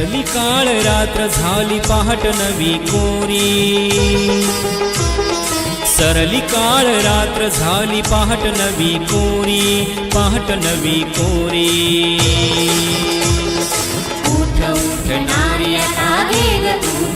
सरली काळ रात्र झाली पहाट नवी कोरी. सरली काळ रात्र झाली पहाट नवी कोरी पहाट नवी कोरी. उठ उठ नारी आता वेग तू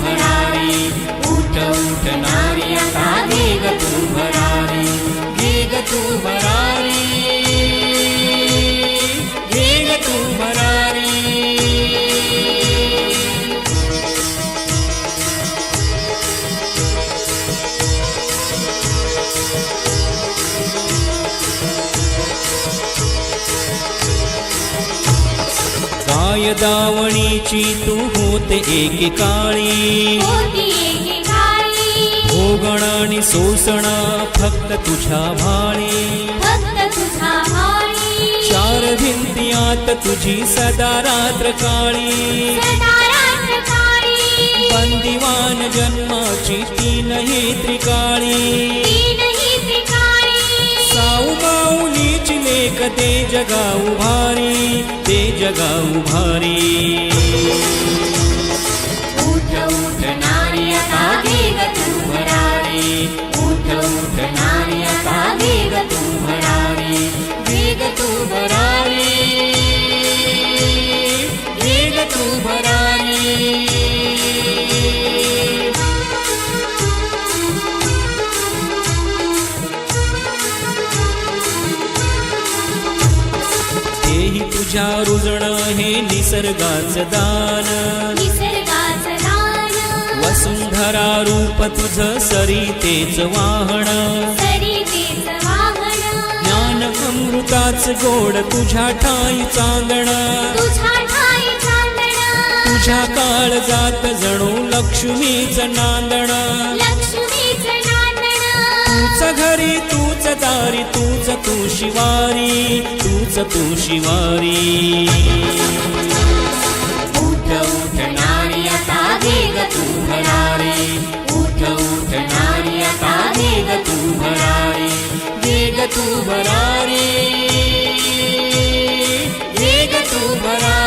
काय दावणीची तू होते एकेकाळी. होती एकेकाळी. भोगण आणि सोसण फक्त तुझ्या भाळी. चार भिंतीयात तुझी सदा रात्र काळी. सदा रात्र काळी. बंदिवान जन्माची तीनही त्रिकाळी. जगा उभारी ते जगा उभारी. तुझ्या रुजण हे निसर्गाचं दान. वसुंधरा रूप तुझ सरितेच वाहन ज्ञान अमृताच गोड तुझ्या ठाई चांदण. तुझ्या काळ जात जणू लक्ष्मीच नांदण. लक्ष्मीच नांदण. तूच घरी वारी तूच तू शिवारी तूच तू शिवारी. उठ उठ नारी आता वेग तू भरारे. उठ उठ नारी आता वेग तू भरारे. वेग तू भरारे. वेग तू भरारे.